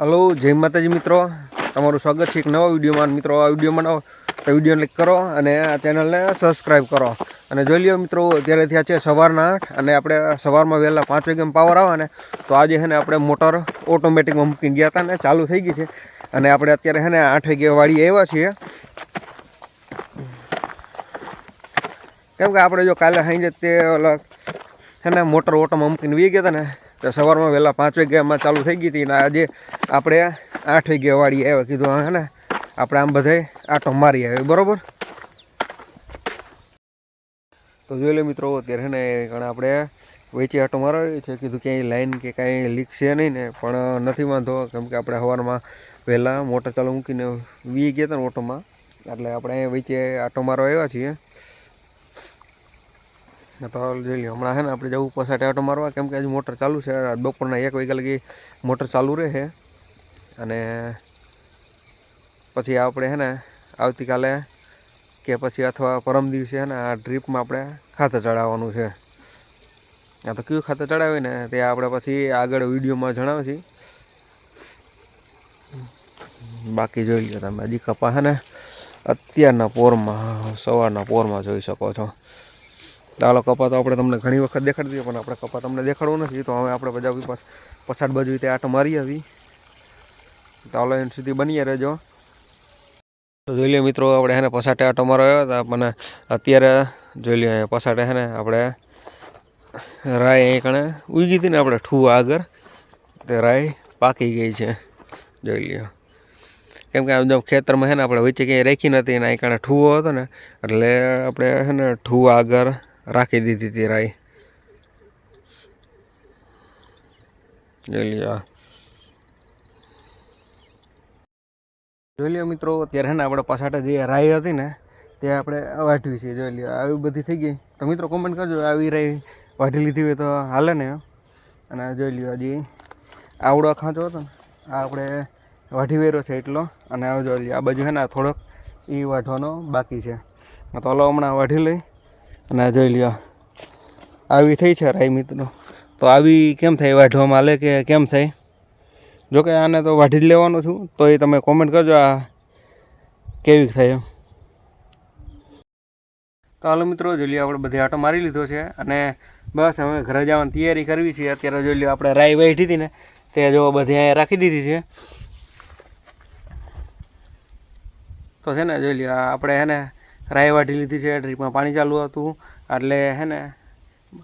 Hello, જય માતાજી મિત્રો. તમારું સ્વાગત છે એક નવા વિડીયોમાં. મિત્રો, આ વિડીયોમાં નવો તો વીડિયો ક્લિક કરો અને આ ચેનલને સબસ્ક્રાઈબ કરો. અને જોઈ લ્યો મિત્રો, અત્યારે થયા છે સવારના આઠ અને આપણે સવારમાં વહેલા પાંચ વાગ્યામાં પાવર આવે ને, તો આજે છે ને આપણે મોટર ઓટોમેટિકમાં મૂકીને ગયા હતા ને, ચાલુ થઈ ગઈ છે. અને આપણે અત્યારે છે ને આઠ વાગ્યા વાળી આવ્યા છીએ. કેમ કે આપણે જો કાલે સાંજે તે છે ને મોટર ઓટોમાં મૂકીને વી ગયા હતા ને તો સવારમાં વહેલા પાંચ વાગ્યામાં ચાલુ થઈ ગઈ હતી અને આજે આપણે આઠ વાગ્યા વાળી આવ્યા. કીધું, હે, ને, આપણે આમ બધાય આટો મારી આવ્યો. બરોબર? તો જોઈ લે મિત્રો, અત્યારે ને કારણ આપણે વેચી આટો મારાવી છે. કીધું ક્યાંય લાઈન કે કાંઈ લીક છે નહીં ને, પણ નથી વાંધો. કેમ કે આપણે સવારમાં વહેલા મોટર ચાલુ મૂકીને વી ગયા હતા ને ઓટોમાં. એટલે આપણે વચ્ચે આટો મારવા આવ્યા છીએ. તો જોઈ લ્યો. હમણાં છે ને આપણે જવું પસાટે આટો મારવા. કેમ કે હજુ મોટર ચાલુ છે. બપોરના એક વાગ્યા લગી મોટર ચાલુ રહે અને પછી આપણે છે ને આવતીકાલે કે પછી અથવા પરમ દિવસે છે ને આ ડ્રીપમાં આપણે ખાતર ચડાવવાનું છે. આ તો કયું ખાતર ચડાવીએ ને તે આપણે પછી આગળ વિડીયોમાં જણાવશી. બાકી જોઈ લો તમે. હજી કપા છે ને અત્યારના પોરમાં, સવારના પોરમાં જોઈ શકો છો. ચાલો કપા તો આપણે તમને ઘણી વખત દેખાડી દઈએ પણ આપણે કપા તમને દેખાડવું નથી. તો હવે આપણે બધા પછાડ બાજુ તે આટો મારી આવી. ચાલો એન સુધી બનીએ રહેજો. તો જોઈ લે મિત્રો, આપણે હે ને પસાટે આટો માર્યો હતા પણ અત્યારે જોઈ લો પસાટે હે ને આપણે રાય અહીં કણે ઉગી હતી ને આપણે ઠું આગળ. તે રાય પાકી ગઈ છે. જોઈ લ્યો. કેમ કે આમ ખેતરમાં છે ને આપણે વચ્ચે ક્યાંય રાખી નથી અને અહીં કણે ઠુવો હતો ને, એટલે આપણે છે ને ઠું આગળ રાખી દીધી હતી રાઈ. જોઈ જોઈ લ્યો મિત્રો, અત્યારે ને આપણે પાછાટે જે રાઈ હતી ને, તે આપણે વાઢવી છે. જોઈ લ્યો, આવી બધી થઈ ગઈ. તો મિત્રો કોમેન્ટ કરજો, આવી રાઈ વાઢી લીધી હોય તો હાલે ને. અને જોઈ લ્યો હજી આવડો ખાંચો હતો ને, આ આપણે વાઢી વેરો છે એટલો. અને જોઈ લ્યો, આ બાજુ છે ને થોડોક એ વાઢવાનો બાકી છે. તો હલો હમણાં વાઢી લઈ. અને જોઈ લ્યો. આવી થઈ છે રાઈ મિત્રો તો આવી કેમ થાય વાઢવામાં આલે કે કેમ થાય જોકે આને તો વાઢી જ લેવાનું છું. તો એ તમે કોમેન્ટ કરજો આ કેવી થાય એમ. તો હાલો મિત્રો, જોઈ લ્યો આપણે બધી આટો મારી લીધો છે અને બસ હવે ઘરે જવાની તૈયારી કરવી છે. અત્યારે જોઈ લ્યો આપણે રાઈ વાઢી હતી ને, તે જો બધી અહીંયા રાખી દીધી છે. તો છે ને, જોઈ લ્યો આપણે હે રાઈ વાઢી લીધી છે ડ્રીપમાં પાણી ચાલુ હતું. એટલે હે ને,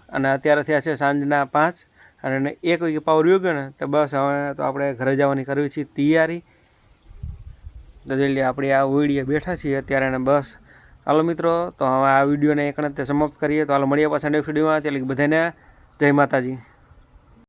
અને અત્યારે થયા છે સાંજના પાંચ. અને એક વાગે પાવર ગયો ને, તો બસ હવે તો આપણે ઘરે જવાની કરવી છે તૈયારી. તો જોઈ આપણે આ ઓઈડીએ બેઠા છીએ અત્યારે અને બસ. હાલો મિત્રો, તો હવે આ વિડીયોને એક સમાપ્ત કરીએ. તો હાલ, મળીએ પાછા નેક્સ્ટ વિડીયોમાં. લગી બધાને જય માતાજી.